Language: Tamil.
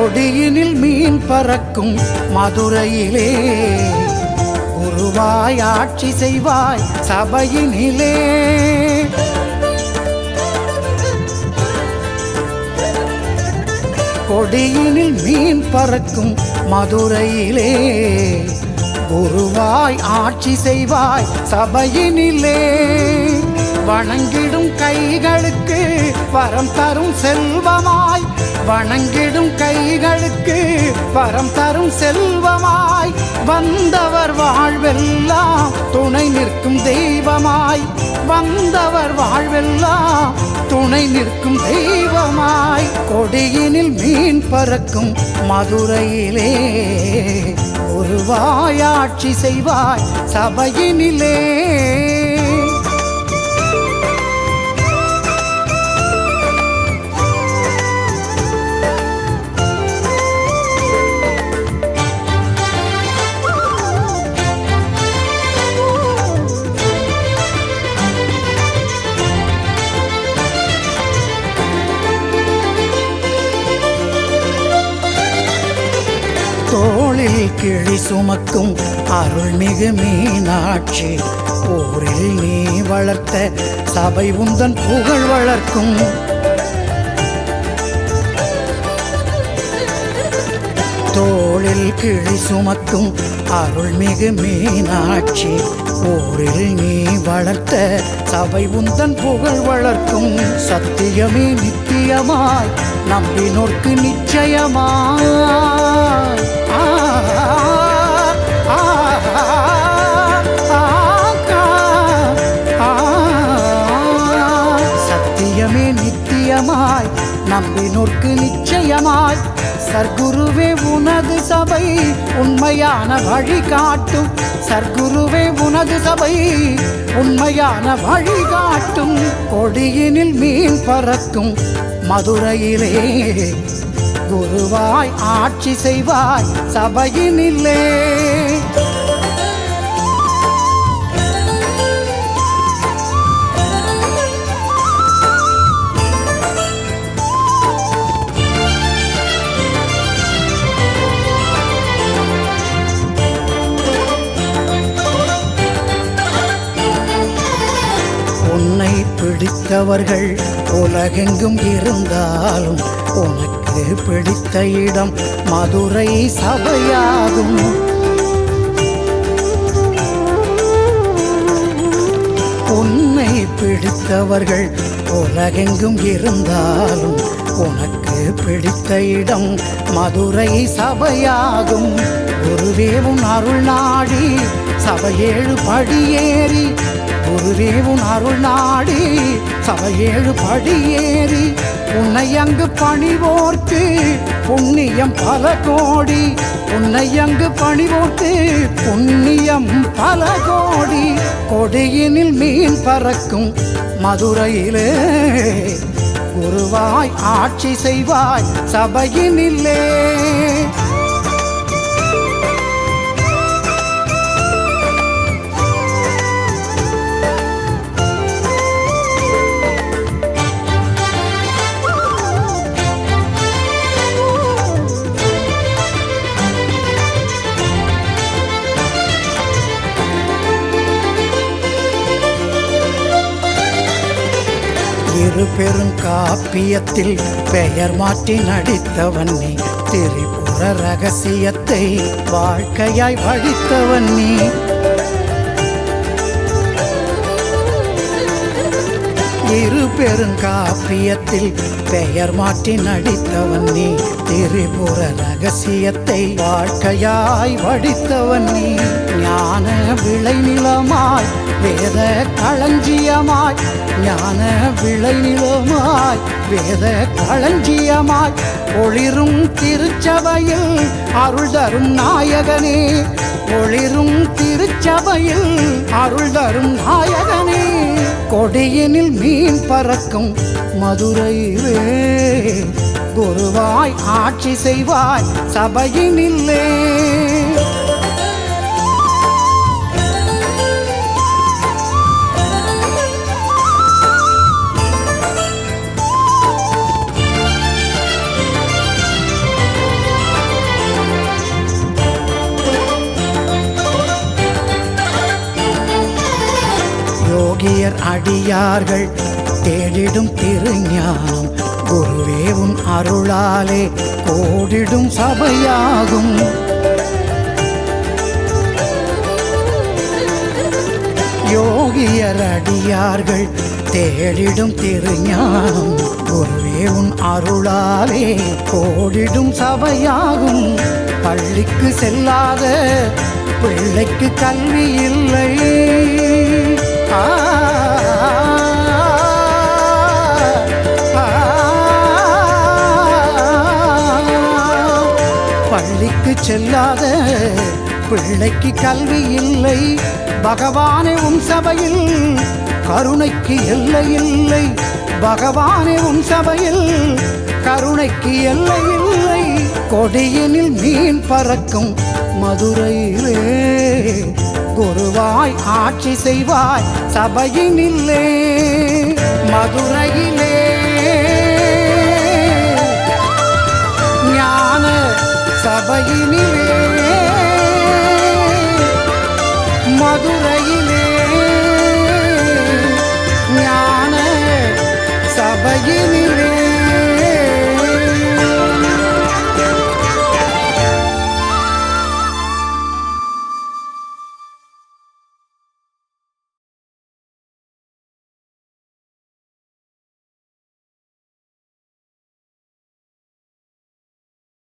கொடியினில் மீன் பறக்கும் மதுரையிலே. உருவாய் ஆட்சி செய்வாய் சபையினிலே. கொடியினில் மீன் பறக்கும் மதுரையிலே. குருவாய் ஆட்சி செய்வாய் சபையினிலே. வணங்கிடும் கைகளுக்கு வரம் தரும் செல்வமாய். வணங்கிடும் கைகளுக்கு வரம் தரும் செல்வமாய். வந்தவர் வாழ்வெல்லாம் துணை நிற்கும் தெய்வமாய். வந்தவர் வாழ்வெல்லாம் துணை நிற்கும் தெய்வமாய். கொடியினில் மீன் பறக்கும் மதுரையிலே. ஒரு வாயாட்சி செய்வாய் சபையினிலே. தோளில் கிளி சுமக்கும் அருள்மிகு மீனாட்சி. ஊரில் நீ வளர்த்த சபை உந்தன் புகழ் வளர்க்கும். தோளில் கிளி சுமக்கும் அருள்மிகு மீனாட்சி. ஊரில் நீ வளர்த்த சபை உந்தன் புகழ் வளர்க்கும் சத்தியமே நித்தியமாய் நம்பினோர்க்கு நிச்சயமாய். சத்தியமே நித்தியமாய் நம்பினோர்க்கு நிச்சயமாய். சர்க்குருவே உனது சபை உண்மையான வழி காட்டும் சர்க்குருவே உனது சபை உண்மையான வழி காட்டும் கொடியினில் மீன் பறக்கும் மதுரையிலே. குருவாய் ஆட்சி செய்வாய் சபையினிலே. பிடித்தவர்கள் உலகெங்கும் இருந்தாலும் உனக்கு பிடித்த இடம் மதுரை சபையாகும். உன்னை பிடித்தவர்கள் உலகெங்கும் இருந்தாலும் உனக்கு பிடித்த இடம் மதுரை சபையாகும். குருவேவும் அருள் நாடி சபையேழு படியேறி. குருவேவும் அருள் நாடி சபையேழு படியேறி. உன்னை அங்கு பணிவோர்க்கு புண்ணியம் பல கோடி. உன்னை அங்கு பணிவோர்த்து புண்ணியம் பல கோடி. கொடியினில் மீன் பறக்கும் மதுரையிலே குருவாய் ஆட்சி செய்வாய் சபையினில்லே இரு பெரும் காப்பியத்தில் பெயர் மாற்றி நடித்தவன் நீ. திரிபுர ரகசியத்தை வாழ்க்கையாய் வழித்தவன் நீ. இரு பெருங்காப்பியத்தில் பெயர் மாற்றி நடித்தவன் நீ. திரிபுர ரகசியத்தை வாழ்க்கையாய் வடித்தவன் நீ. ஞான விளைநிலமாய் வேத களஞ்சியமாய் ஞான விளைநிலமாய் வேத களஞ்சியமாய் ஒளிரும் திருச்சபையில் அருள் தரும் நாயகனே. ஒளிரும் திருச்சபையில் அருள் தரும் நாயகனே. கொடியினில் மீன் பறக்கும் மதுரை நின்று குருவாய் ஆட்சி செய்வாய் சபையினில்லே யோகியர் அடியார்கள் தேடிடும் திருஞானம். குருவே உன் அருளாலே கோடிடும் சபையாகும். யோகியரடியார்கள் தேடிடும் திருஞானம். குருவே உன் அருளாலே கோடிடும் சபையாகும். பள்ளிக்கு செல்லாத பிள்ளைக்கு கல்வி இல்லை. ஆ, பள்ளிக்கு செல்லாத பிள்ளைக்கு கல்வி இல்லை. பகவானே உன் சபையில் கருணைக்கு எல்லை இல்லை. பகவானே உன் சபையில் கருணைக்கு எல்லை இல்லை. கொடியினில் மீன் பறக்கும் மதுரையிலே. குருவாய் ஆட்சி செய்வாய் சபையினில்லே மதுரையிலே. சபையினிலே